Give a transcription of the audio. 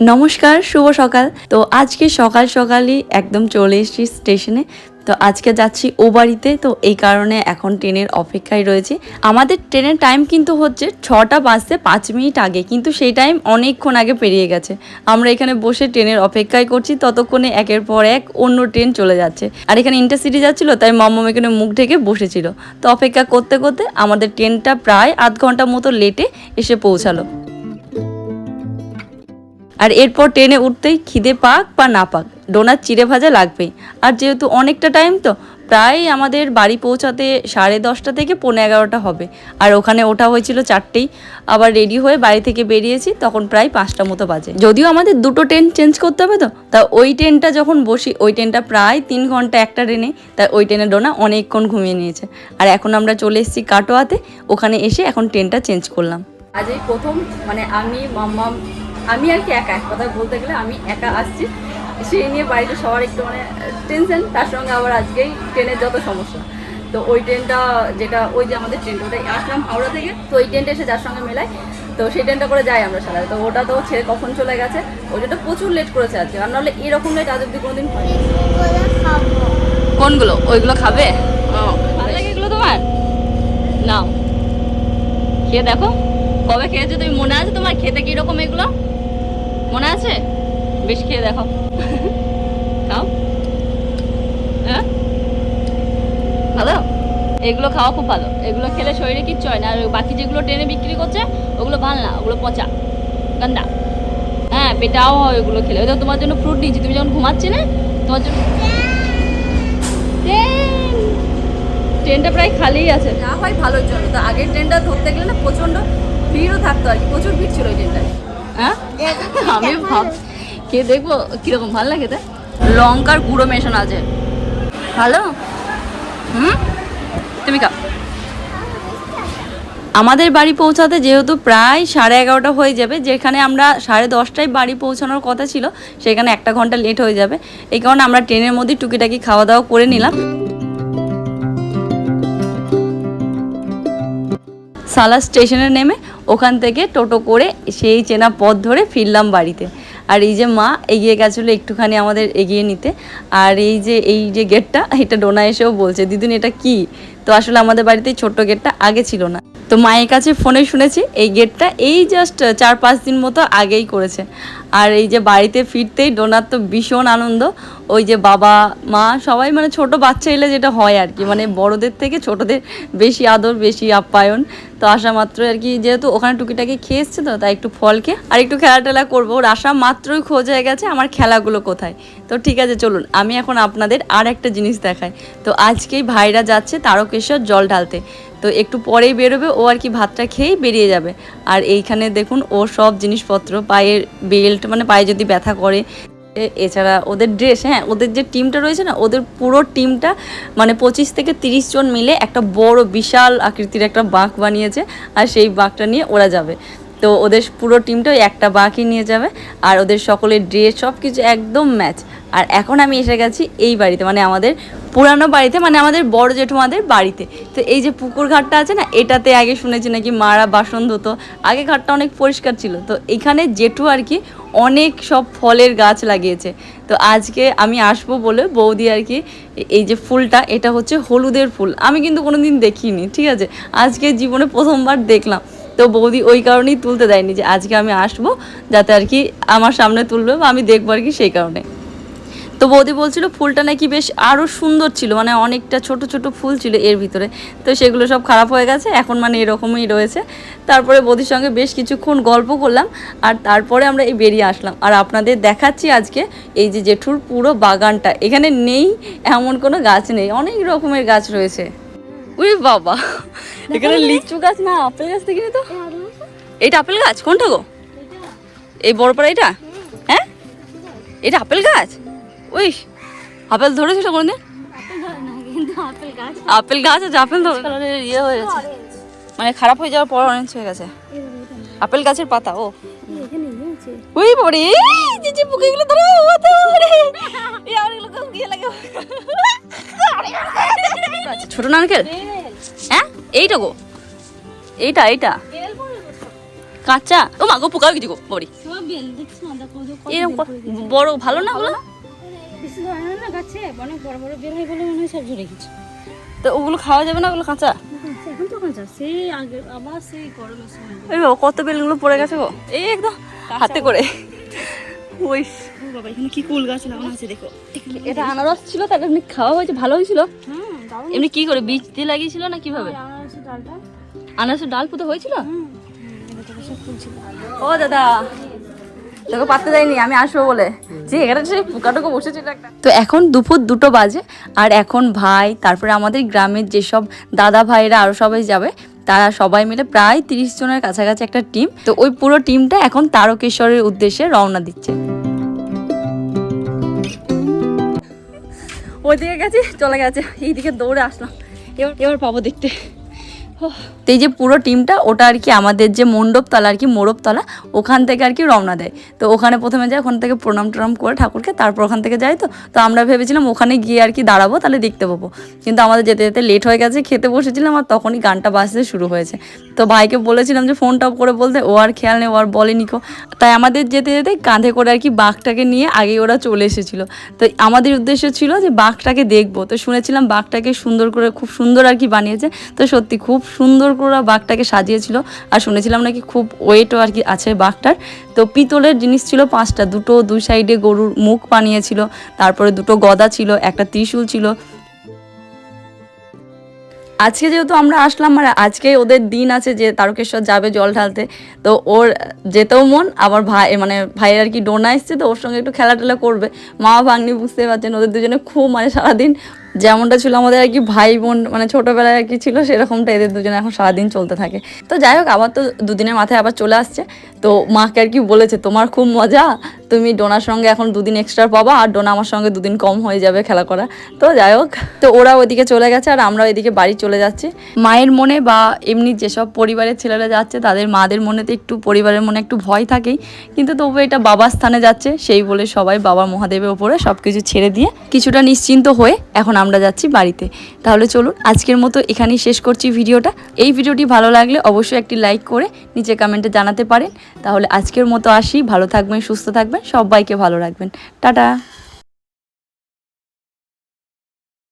নমস্কার শুভ সকাল। তো আজকে সকাল সকালই একদম চলে এসেছি স্টেশনে। তো আজকে যাচ্ছি ও বাড়িতে, তো এই কারণে এখন ট্রেনের অপেক্ষায় রয়েছে। আমাদের ট্রেনের টাইম কিন্তু হচ্ছে ছটা বাজতে পাঁচ মিনিট আগে, কিন্তু সেই টাইম অনেকক্ষণ আগে পেরিয়ে গেছে। আমরা এখানে বসে ট্রেনের অপেক্ষায় করছি, ততক্ষণে একের পর এক অন্য ট্রেন চলে যাচ্ছে। আর এখানে ইন্টারসিটি যাচ্ছিল, তাই মাম্মাম এখানে মুখ ঢেকে বসেছিল। তো অপেক্ষা করতে করতে আমাদের ট্রেনটা প্রায় আধ ঘণ্টা মতো লেটে এসে পৌঁছালো। আর এরপর ট্রেনে উঠতেই খিদে পাক বা না পাক। ডোনার চিড়ে ভাজা লাগবেই আর যেহেতু অনেকটা টাইম তো প্রায় আমাদের বাড়ি পৌঁছাতে সাড়ে দশটা থেকে পনেরো এগারোটা হবে। আর ওখানে ওঠা হয়েছিল চারটেই। আবার রেডি হয়ে বাড়ি থেকে বেরিয়েছি, তখন প্রায় পাঁচটা মতো বাজে। যদিও আমাদের দুটো ট্রেন চেঞ্জ করতে হবে তো, তা ওই ট্রেনটা যখন বসি, ওই ট্রেনটা প্রায় তিন ঘণ্টা একটা ট্রেনে তাই ওই ট্রেনে ডোনা অনেকক্ষণ ঘুমিয়ে নিয়েছে। আর এখন আমরা চলে এসেছি কাটোয়াতে, ওখানে এসে এখন ট্রেনটা চেঞ্জ করলাম। আজ এই প্রথম মানে আমি, মাম্মাম, আমি আর কি একা, এক কথায় বলতে গেলে আমি একা আসছি। সেই নিয়ে বাড়িতে সবার একটু মানে টেনশন তার সঙ্গে আবার আজকেই ট্রেনের যত সমস্যা। তো ওই ট্রেনটা যেটা, ওই যে আমাদের ট্রেনটা ওটা আসলাম হাওড়া থেকে। তো ওই ট্রেনটা এসে যার সঙ্গে মেলায়। তো সেই ট্রেনটা করে যাই আমরা সারা তো ওটা তো ছেড়ে কখন চলে গেছে? ওই জন্য প্রচুর লেট করেছে আজকে। আর নাহলে এরকম লেট আজ অব্দি কোনোদিন কোনগুলো? ওইগুলো খাবে? ভালো লাগে এগুলো তোমার? নাও। খেয়ে দেখো। কবে খেয়েছো তুমি? মনে আছে তোমার খেতে কীরকম এগুলো? মনে আছে? বেশ খেয়ে দেখো। খাও। হ্যাঁ? ভালো? এগুলো খাওয়া খুব ভালো। এগুলো খেলে শরীরে কিচ্ছু হয় না। আর বাকি যেগুলো ট্রেনে বিক্রি করছে ওগুলো ভালো না ওগুলো পচা গান্দা। হ্যাঁ পেটাও হয় ওগুলো খেলে। ওই তোমার জন্য ফ্রুট নিয়েছি। তুমি যখন ঘুমাচ্ছিলে তোমার জন্য ট্রেনটা প্রায় খালিই আছে। না হয় ভালোর জন্য। তো আগের ট্রেনটা ধরতে গেলে না প্রচণ্ড ভিড়ও থাকতো আর কি। প্রচুর ভিড় ছিল ওই ট্রেনটায়। হ্যাঁ? আমি ভাব কে দেখব? কীরকম ভালো লাগে তা? লঙ্কার গুঁড়ো মেশানো আছে। ভালো? হুম? তুমি খাও। আমাদের বাড়ি পৌঁছাতে যেহেতু প্রায় সাড়ে এগারোটা হয়ে যাবে, যেখানে আমরা সাড়ে দশটায় বাড়ি পৌঁছানোর কথা ছিল, সেখানে একটা ঘণ্টা লেট হয়ে যাবে। এই কারণে আমরা ট্রেনের মধ্যে টুকিটাকি খাওয়া দাওয়া করে নিলাম। সালা স্টেশনে নেমে ওখান থেকে টোটো করে সেই চেনা পথ ধরে ফিরলাম বাড়িতে। আর এই যে মা এগিয়ে গেছিল একটুখানি আমাদের এগিয়ে নিতে। আর এই যে এই যে গেটটা এটা ডোনা এসেও বলছে, দিদিন, এটা কি? তো আসলে আমাদের বাড়িতে ছোট্ট গেটটা আগে ছিল না। তো মায়ের কাছে ফোনে শুনেছি, এই গেটটা এই জাস্ট চার পাঁচ দিন মতো আগেই করেছে। আর এই যে বাড়িতে ফিরতেই ডোনার তো ভীষণ আনন্দ, ওই যে বাবা, মা সবাই মানে ছোট বাচ্চা এলে যেটা হয় আর কি মানে বড়দের থেকে ছোটদের বেশি আদর, বেশি আপ্যায়ন। তো আসা মাত্র আর কি, যেহেতু ওখানে টুকিটাকি খেয়ে এসছে তো, তাই একটু ফল খেয়ে আর একটু খেলা টেলা করব। ওর আসা মাত্রই খোঁজ হয়ে গেছে আমার খেলাগুলো কোথায়। তো ঠিক আছে, চলুন আমি এখন আপনাদের আর একটা জিনিস দেখাই। তো আজকেই ভাইরা যাচ্ছে তারকেশ্বর জল ঢালতে। তো একটু পরেই বেরোবে, ও আর কি ভাতটা খেয়েই বেরিয়ে যাবে। আর এইখানে দেখুন, ও সব জিনিসপত্র, পায়ের বেল্ট মানে পায়ে যদি ব্যথা করে এছাড়া ওদের ড্রেস হ্যাঁ ওদের যে টিমটা রয়েছে না, ওদের পুরো টিমটা মানে পঁচিশ থেকে তিরিশ জন মিলে একটা বড় বিশাল আকৃতির একটা বাঁক বানিয়েছে, আর সেই বাঁকটা নিয়ে ওরা যাবে। তো ওদের পুরো টিমটা একটা বাঁকই নিয়ে যাবে, আর ওদের সকলের ড্রেস সব কিছু একদম ম্যাচ আর এখন আমি এসে গেছি এই বাড়িতে মানে আমাদের পুরানো বাড়িতে মানে আমাদের বড় জেঠুমাদের বাড়িতে। তো এই যে পুকুর ঘাটটা আছে না, এটাতে আগে শুনেছি নাকি মারা বাসন ধুতো। আগে ঘাটটা অনেক পরিষ্কার ছিল। তো এখানে জেঠু আর কি অনেক সব ফলের গাছ লাগিয়েছে। তো আজকে আমি আসব বলে বৌদি আর কি এই যে ফুলটা, এটা হচ্ছে হলুদের ফুল। আমি কিন্তু কোনো দিন দেখিনি, ঠিক আছে? আজকে জীবনে প্রথমবার দেখলাম। তো বৌদি ওই কারণেই তুলতে দেয়নি যে আজকে আমি আসব যাতে আর কি আমার সামনে তুলবে বা আমি দেখব আর কি সেই কারণে। তো বৌদি বলছিল ফুলটা নাকি বেশ আরও সুন্দর ছিল মানে অনেকটা ছোট ছোট ফুল ছিল এর ভিতরে। তো সেগুলো সব খারাপ হয়ে গেছে এখন মানে এরকমই রয়েছে। তারপরে বৌদির সঙ্গে বেশ কিছুক্ষণ গল্প করলাম আর তারপরে আমরা এই বেরিয়ে আসলাম। আর আপনাদের দেখাচ্ছি আজকে এই যে জেঠুর পুরো বাগানটা এখানে নেই এমন কোনো গাছ নেই অনেক রকমের গাছ রয়েছে। উই বাবা এখানে লিচু গাছ না আপেল গাছ দেখিনি তো? এইটা আপেল গাছ কোনটা গো? এই বড় পাড়া এটা হ্যাঁ? এটা আপেল গাছ? ওই আপেল ধরেছিল কোনদিন আপেল গাছ আছে আপেল ধরে। ইয়ে হয়েছে মানে খারাপ হয়ে যাওয়ার পর অরেঞ্জ হয়ে গেছে। আপেল গাছের পাতা ও। ওই পড়ে যে যে বুকে গুলো ধরে ও তো রে এই আর এগুলো কেউ গিয়ে লাগে। ছোট নারকেল? হ্যাঁ? এইটা গো। এইটা এইটা। কাঁচা। ও মা গো পোকা কিছু গো কত এরকম গেছে। বড় ভালো না ওগুলো বেশি ধরে না না গাছে অনেক বড় বড় বেল হয়ে বলে মনে হয় সব ঝরে গেছে। তো ওগুলো খাওয়া যাবে না ওগুলো কাঁচা এখন তো কাঁচা সেই আগে আবার সেই গরমের সময়। এই বাবা কত বেলগুলো পড়ে গেছে গো। এই একদম হাতে করে। ওই বাবা এখানে কি কুল গাছ লাগানো আছে দেখো। এটা আনারস ছিল তার এমনি খাওয়া হয়েছে ভালো হয়েছিল এমনি কি করে বীজ দিয়ে লাগিয়েছিল না কীভাবে? আনারসের ডালটা। আনারসের ডাল পুঁতে হয়েছিল? ও দাদা। তোকে পাততে যাইনি আমি আসব বলে। যে এখানে সেই পোকাটোকে বসেছিল একটা। তো এখন দুপুর দুটো বাজে আর এখন ভাই তারপরে আমাদের গ্রামের যেসব দাদা ভাইরা আরও সবাই যাবে তারা সবাই মিলে প্রায় তিরিশ জনের কাছাকাছি একটা টিম। তো ওই পুরো টিমটা এখন তারকেশ্বরের উদ্দেশ্যে রওনা দিচ্ছে। ওইদিকে গেছি চলে গেছে। এইদিকে দৌড়ে আসলাম। এবার এবার পাবো দেখতে। তো এই যে পুরো টিমটা, ওটা আর কি আমাদের যে মণ্ডপতলা আর কি মোড়বতলা ওখান থেকে আর কি রওনা দেয়। তো ওখানে প্রথমে যায় ওখান থেকে প্রণাম টনাম করে ঠাকুরকে, তারপর ওখান থেকে যাই তো। তো আমরা ভেবেছিলাম ওখানে গিয়ে আর কি দাঁড়াবো, তাহলে দেখতে পাবো। কিন্তু আমাদের যেতে যেতে লেট হয়ে গেছে, খেতে বসেছিলাম আর তখনই গানটা বাজতে শুরু হয়েছে। তো ভাইকে বলেছিলাম যে ফোনটা করে বলতে, ও আর খেয়াল নেই, ও আর বলেনি কো। তাই আমাদের যেতে যেতে কাঁধে করে আর কি বাঘটাকে নিয়ে আগে ওরা চলে এসেছিল। তো আমাদের উদ্দেশ্য ছিল যে বাঘটাকে দেখব। তো শুনেছিলাম বাঘটাকে সুন্দর করে, খুব সুন্দর আর কি বানিয়েছে। তো সত্যি খুব সুন্দর করে বাঘটাকে সাজিয়েছিল। আর শুনেছিলাম নাকি খুব ওয়েটও আর কি আছে বাঘটার। তো পিতলের জিনিস ছিল পাঁচটা। দুটো দুই সাইডে গরুর মুখ বানিয়েছিল। তারপরে দুটো গদা ছিল, একটা ত্রিশূল ছিল। আজকে যেহেতু আমরা আসলাম আর আজকে ওদের দিন আছে যে তারকেশ্বর যাবে জল ঢালতে। তো ওর যেতেও মন, আবার ভাই মানে ভাইয়ের আর কি ডোনা এসছে, তো ওর সঙ্গে একটু খেলা টেলা করবে। মা ভাগ্নি বুঝতে পারছেন, ওদের দুজনে খুব মানে সারাদিন যেমনটা ছিল আমাদের আর কি ভাই বোন মানে ছোটোবেলায় আর কি ছিল, সেরকমটা এদের দুজনে এখন সারাদিন চলতে থাকে। তো যাই হোক, আবার তো দুদিনের মাথায় আবার চলে আসছে। তো মাকে আর কি বলেছে, তোমার খুব মজা, তুমি ডোনার সঙ্গে এখন দুদিন এক্সট্রা পাবা, আর ডোনা আমার সঙ্গে দুদিন কম হয়ে যাবে খেলা করা। তো যাই হোক, তো ওরা ওইদিকে চলে গেছে, আর আমরা ওইদিকে বাড়ি চলে যাচ্ছি। মায়ের মনে বা এমনি যেসব পরিবারের ছেলেরা যাচ্ছে, তাদের মাদের মনে তো একটু পরিবারের মনে একটু ভয় থাকেই। কিন্তু তবু এটা বাবার স্থানে যাচ্ছে, সেই বলে সবাই বাবা মহাদেবের ওপরে সব কিছু ছেড়ে দিয়ে কিছুটা নিশ্চিন্ত হয়ে এখন আমরা যাচ্ছি বাড়িতে। তাহলে চলুন আজকের মতো এখানেই শেষ করছি ভিডিওটা। এই ভিডিওটি ভালো লাগলে অবশ্যই একটি লাইক করে নিচে কমেন্টে জানাতে পারেন। তাহলে আজকের মতো আসি। ভালো থাকবেন, সুস্থ থাকবেন। সবাইকে ভালো রাখবেন। টাটা।